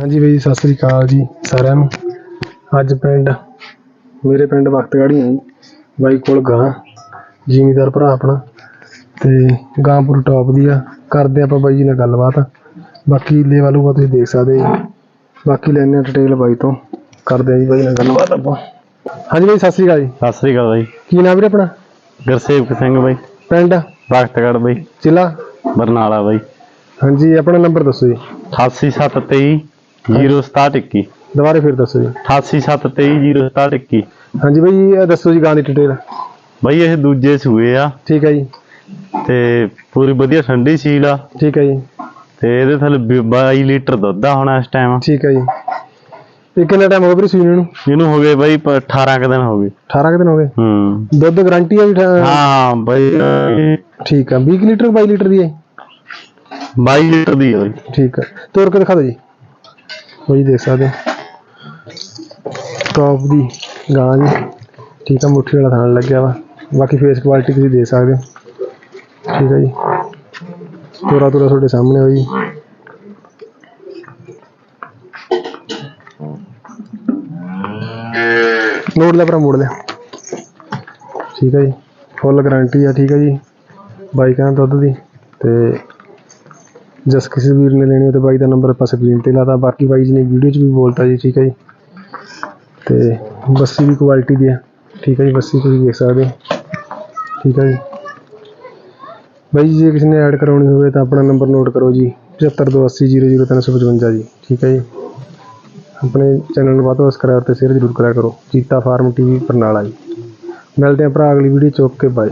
ਹਾਂਜੀ ਬਾਈ ਸਤਿ ਸ੍ਰੀ ਅਕਾਲ ਜੀ ਸਾਰਿਆਂ ਨੂੰ। ਅੱਜ ਪਿੰਡ ਮੇਰੇ ਪਿੰਡ ਵਕਤਗੜੀ ਹੈ ਬਾਈ ਕੋਲ ਗਾਂ ਜ਼ਿਮੀਦਾਰ ਭਰਾ ਆਪਣਾ। ਤੇ ਗਾਂ ਪੂਰੀ ਟੌਪ ਦੀ ਆ। ਕਰਦੇ ਆਪਾਂ ਬਾਈ ਜੀ ਨਾਲ ਗੱਲਬਾਤ। ਬਾਕੀ ਲੇਵਾ ਲੂਵਾ ਤੁਸੀਂ ਦੇਖ ਸਕਦੇ ਜੀ ਬਾਕੀ ਲੈਣੇ ਆ ਡਿਟੇਲ ਬਾਈ ਤੋਂ। ਕਰਦੇ ਆ ਜੀ ਬਾਈ ਨਾਲ ਗੱਲਬਾਤ ਆਪਾਂ। ਹਾਂਜੀ ਬਾਈ ਸਤਿ ਸ੍ਰੀ ਅਕਾਲ ਜੀ। ਸਤਿ ਸ੍ਰੀ ਅਕਾਲ ਬਾਈ। ਕੀ ਨਾਮ ਵੀਰੇ ਆਪਣਾ? ਗੁਰਸੇਵਕ ਸਿੰਘ ਬਾਈ। ਪਿੰਡ? ਵਕਤਗੜ ਬਾਈ। ਜ਼ਿਲ੍ਹਾ? ਬਰਨਾਲਾ ਬਾਈ। ਹਾਂਜੀ ਆਪਣਾ ਨੰਬਰ ਦੱਸੋ ਜੀ। 88723 06721 ਦੁਬਾਰੇ ਫਿਰ ਦੱਸੋ ਜੀ। 88723 06721 ਹਾਂਜੀ ਬਾਈ ਇਹ ਦੱਸੋ ਜੀ ਗਾਂ ਦੀ ਡਿਟੇਲ ਬਾਈ ਇਹ ਦੂਜੇ ਸੂਏ ਆ। ਠੀਕ ਹੈ ਜੀ। ਤੇ ਪੂਰੀ ਵਧੀਆ ਠੰਡੀ ਸੀਲ ਆ। ਠੀਕ ਹੈ ਜੀ। ਤੇ ਇਹਦੇ ਥੱਲੇ ਵੀ 22 ਲੀਟਰ ਦੁੱਧ ਆ ਹੁਣ ਇਸ ਟਾਈਮ ਠੀਕ ਹੈ ਜੀ। ਇਹ ਕਿੰਨਾ ਟਾਈਮ ਹੋ ਗਿਆ ਸੂਈ ਨੂੰ? ਇਹਨੂੰ ਹੋ ਗਏ ਬਾਈ ਪ- 18 ਕੁ ਦਿਨ ਹੋ ਗਏ। 18 ਕੁ ਦਿਨ ਹੋ ਗਏ? ਹੂੰ। ਦੁੱਧ ਗਾਰੰਟੀ ਆ ਜੀ ਹਾਂ ਬਾਈ ਠੀਕ ਆ। 20 ਕੁ ਲੀਟਰ 22 ਲੀਟਰ ਦੀ ਹੈ? 22 ਲੀਟਰ ਦੀ ਬਾਈ। ਠੀਕ ਆ। ਤੋਰ ਕੇ ਦਿਖਾ ਦਿਓ ਜੀ। ਜੀ ਦੇਖ ਸਕਦੇ ਹੋ। ਟੌਪ ਦੀ ਗਾਂ ਜੀ। ਠੀਕ ਆ, ਮੁੱਠੀ ਵਾਲਾ ਥਾਣ ਲੱਗਿਆ ਵਾ। ਬਾਕੀ ਫੇਸ ਕੁਆਲਿਟੀ ਤੁਸੀਂ ਦੇਖ ਸਕਦੇ ਹੋ। ਠੀਕ ਆ ਜੀ। ਤੋਰਾ ਤੋਰਾ ਤੁਹਾਡੇ ਸਾਹਮਣੇ ਹੋਈ ਮੋੜ ਲਿਆ ਭਰਾ, ਮੋੜ ਲਿਆ। ਠੀਕ ਹੈ ਜੀ। ਫੁੱਲ ਗਾਰੰਟੀ ਆ, ਠੀਕ ਹੈ ਜੀ। ਬਾਈ ਕਹਿੰਦਾ ਦੁੱਧ ਦੀ ਤੇ ਜਸ ਕਿਸੇ ਵੀਰ ਨੇ ਲੈਣੀ ਹੋ ਤਾਂ ਬਾਈ ਦਾ ਨੰਬਰ ਆਪਾਂ ਸਕਰੀਨ ਤੇ ਲਾਤਾ। ਬਾਕੀ ਬਾਈ ਜੀ ਨੇ ਵੀਡੀਓ 'ਚ ਵੀ ਬੋਲਤਾ ਜੀ, ਠੀਕ ਹੈ ਜੀ। ਤੇ ਬੱਸੀ ਵੀ ਕੁਆਲਿਟੀ ਦੀ ਹੈ। ਠੀਕ ਹੈ ਜੀ, ਬੱਸੀ ਤੁਸੀਂ ਦੇਖ ਸਕਦੇ ਹੋ। ਠੀਕ ਹੈ ਜੀ। ਬਾਈ ਜੀ, ਜੇ ਕਿਸੇ ਨੇ ਐਡ ਕਰਾਉਣੀ ਹੋਵੇ ਤਾਂ ਆਪਣਾ ਨੰਬਰ ਨੋਟ ਕਰੋ ਜੀ। 7528000355 ਜੀ। ਠੀਕ ਹੈ ਜੀ। ਆਪਣੇ ਚੈਨਲ ਨੂੰ ਵੱਧ ਤੋਂ ਵੱਧ ਸਬਸਕ੍ਰਾਈਬ ਤੇ ਸ਼ੇਅਰ ਜ਼ਰੂਰ ਕਰਿਆ ਕਰੋ। ਜੀਤਾ ਫਾਰਮ ਟੀਵੀ, ਬਰਨਾਲਾ ਜੀ। ਮਿਲਦੇ ਹਾਂ ਭਰਾ, ਅਗਲੀ ਵੀਡੀਓ ਚ। ਕੇ ਬਾਏ